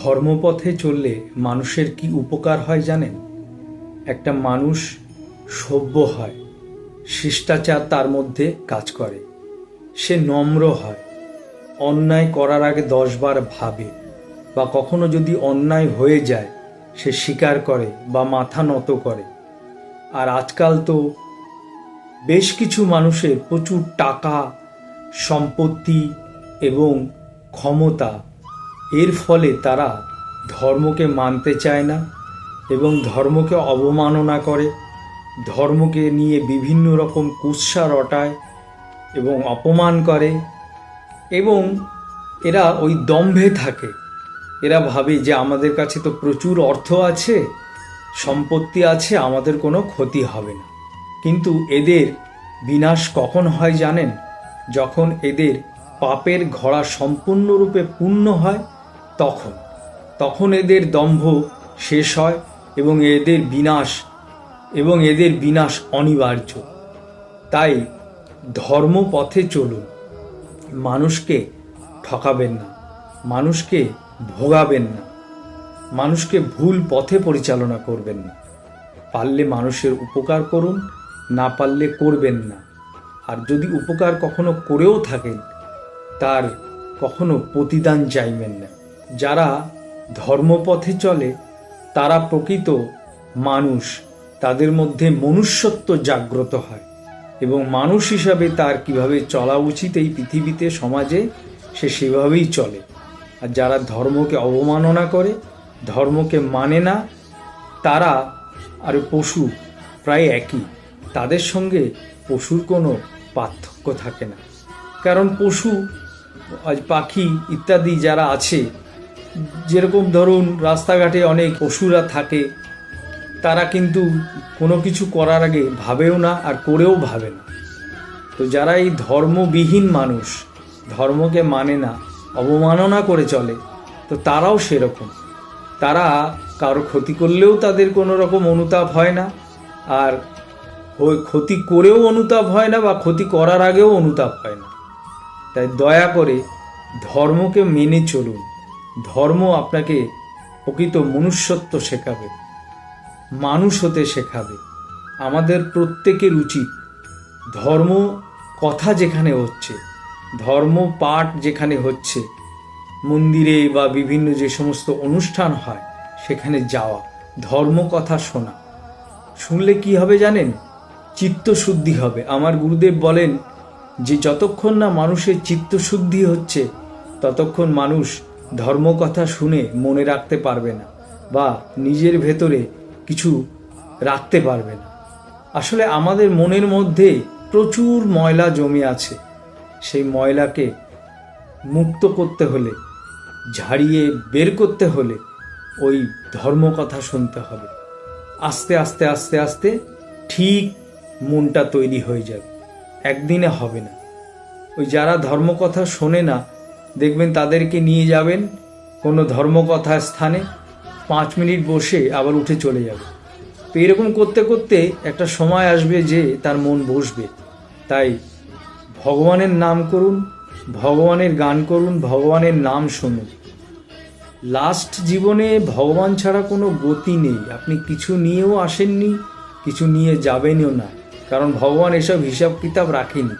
ধর্মপথে চললে মানুষের কি উপকার হয় জানেন? একটা মানুষ সভ্য হয়, শিষ্টাচার তার মধ্যে কাজ করে, সে নম্র হয়, অন্যায় করার আগে দশবার ভাবে বা কখনো যদি অন্যায় হয়ে যায়, সে স্বীকার করে বা মাথা নত করে। আর আজকাল তো বেশ কিছু মানুষের প্রচুর টাকা, সম্পত্তি এবং ক্ষমতা এর ফলে তারা ধর্মকে মানতে চায় না এবং ধর্মকে অবমাননা করে, ধর্মকে নিয়ে বিভিন্ন রকম কুৎসা রটায় এবং অপমান করে এবং এরা ওই দম্ভে থাকে। এরা ভাবে যে আমাদের কাছে তো প্রচুর অর্থ আছে, সম্পত্তি আছে, আমাদের কোনো ক্ষতি হবে না। কিন্তু এদের বিনাশ কখন হয় জানেন? যখন এদের পাপের ঘোড়া সম্পূর্ণরূপে পূর্ণ হয় তখন। তখন এদের দম্ভ শেষ হয় এবং এদের বিনাশ এবং এদের বিনাশ অনিবার্য। তাই ধর্ম পথে চলুন। মানুষকে ঠকাবেন না। মানুষকে ভোগাবেন না। মানুষকে ভুল পথে পরিচালনা করবেন না। পারলে মানুষের উপকার করুন, না পারলে করবেন না। আর যদি উপকার কখনো করেও থাকেন, তার কখনো প্রতিদান চাইবেন না। যারা ধর্মপথে চলে, তারা প্রকৃত মানুষ। তাদের মধ্যে মনুষ্যত্ব জাগ্রত হয় এবং মানুষ হিসাবে তার কীভাবে চলা উচিত এই পৃথিবীতে, সমাজে, সে সেভাবেই চলে। আর যারা ধর্মকে অবমাননা করে, ধর্মকে মানে না, তারা আর পশু প্রায় একই। তাদের সঙ্গে পশুর কোনো পার্থক্য থাকে না। কারণ পশু পাখি ইত্যাদি যারা আছে যেরকম ধরুন রাস্তাঘাটে অনেক পশুরা থাকে, তারা কিন্তু কোনো কিছু করার আগে ভাবেও না আর করেও ভাবে না। তো যারা এই ধর্মবিহীন মানুষ, ধর্মকে মানে না, অবমাননা করে চলে, তো তারাও সেরকম। তারা কারও ক্ষতি করলেও তাদের কোনো রকম অনুতাপ হয় না, আর ক্ষতি করেও অনুতাপ হয় না বা ক্ষতি করার আগেও অনুতাপ হয় না। তাই দয়া করে ধর্মকে মেনে চলুন। ধর্ম আপনাকে প্রকৃত মনুষ্যত্ব শেখাবে, মানুষ হতে শেখাবে। আমাদের প্রত্যেকের উচিত ধর্ম কথা যেখানে হচ্ছে, ধর্ম পাঠ যেখানে হচ্ছে, মন্দিরে বা বিভিন্ন যে সমস্ত অনুষ্ঠান হয়, সেখানে যাওয়া, ধর্ম কথা শোনা। শুনলে কি হবে জানেন? চিত্তশুদ্ধি হবে। আমার গুরুদেব বলেন যে, যতক্ষণ না মানুষের চিত্তশুদ্ধি হচ্ছে, ততক্ষণ মানুষ ধর্মকথা শুনে মনে রাখতে পারবে না বা নিজের ভেতরে কিছু রাখতে পারবে না। আসলে আমাদের মনের মধ্যে প্রচুর ময়লা জমে আছে। সেই ময়লাকে মুক্ত করতে হলে, ঝাড়িয়ে বের করতে হলে ওই ধর্মকথা শুনতে হবে। আস্তে আস্তে আস্তে আস্তে ঠিক মনটা তৈরি হয়ে যাবে। একদিনে হবে না। ওই যারা ধর্মকথা শোনে না দেখবেন তাদেরকে নিয়ে যাবেন কোনো ধর্মকথা স্থানে, পাঁচ মিনিট বসে আবার উঠে চলে যাবে। তো এরকম করতে করতে একটা সময় আসবে যে তার মন বসবে। তাই ভগবানের নাম করুন, ভগবানের গান করুন, ভগবানের নাম শুনুন। লাস্ট জীবনে ভগবান ছাড়া কোনো গতি নেই। আপনি কিছু নিয়েও আসেননি, কিছু নিয়ে যাবেনও না। কারণ ভগবান এসব হিসাব কিতাব রাখেনি।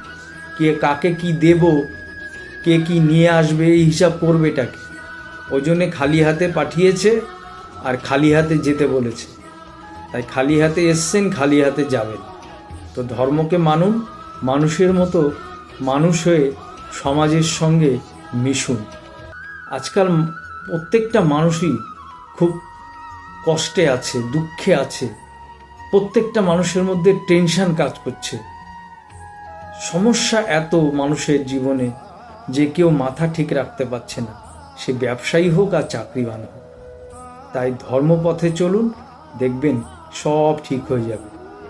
কে কাকে কি দেব কে কি নিয়ে আসবে, এই হিসাব করবে এটাকে ওই জন্যে খালি হাতে পাঠিয়েছে আর খালি হাতে যেতে বলেছে। তাই খালি হাতে এসছেন, খালি হাতে যাবেন। তো ধর্মকে মানুন, মানুষের মতো মানুষ হয়ে সমাজের সঙ্গে মিশুন। আজকাল প্রত্যেকটা মানুষই খুব কষ্টে আছে, দুঃখে আছে। প্রত্যেকটা মানুষের মধ্যে টেনশান কাজ করছে। সমস্যা এত মানুষের জীবনে। যে কেউ মাথা ঠিক রাখতে পারছে না। সে ব্যবসায়ী হোক আর চাকরিবান হোক। তাই ধর্মপথে চলুন, দেখবেন সব ঠিক হয়ে যাবে।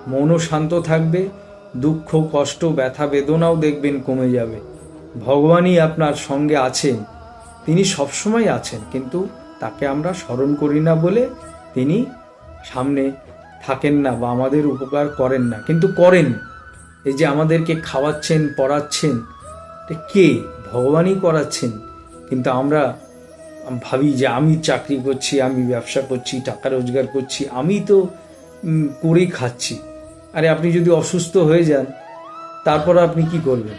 মনও শান্ত থাকবে, দুঃখ, কষ্ট, ব্যথা, বেদনাও দেখবেন কমে যাবে। ভগবানই আপনার সঙ্গে আছেন। তিনি সবসময় আছেন, কিন্তু তাকে আমরা স্মরণ করি না বলে তিনি সামনে থাকেন না বা আমাদের উপকার করেন না। কিন্তু করেন। এই যে আমাদেরকে খাওয়াচ্ছেন, পড়াচ্ছেন কে? ভগবানই করাচ্ছেন, কিন্তু আমরা ভাবি যে আমি চাকরি করছি, আমি ব্যবসা করছি, টাকা রোজগার করছি, আমি তো করেই খাচ্ছি। আরে আপনি যদি অসুস্থ হয়ে যান, তারপর আপনি কি করবেন?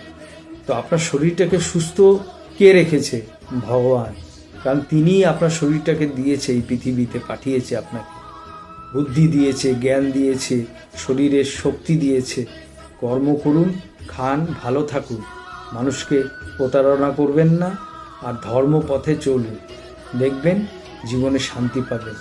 তো আপনার শরীরটাকে সুস্থ কে রেখেছে? ভগবান। কারণ তিনিই আপনার শরীরটাকে দিয়েছে, এই পৃথিবীতে পাঠিয়েছে আপনাকে। বুদ্ধি দিয়েছে, জ্ঞান দিয়েছে, শরীরের শক্তি দিয়েছে। কর্ম করুন, খান, ভালো থাকুন। মানুষকে প্রতারণা করবেন না আর ধর্মপথে চলুন। দেখবেন জীবনে শান্তি পাবেন।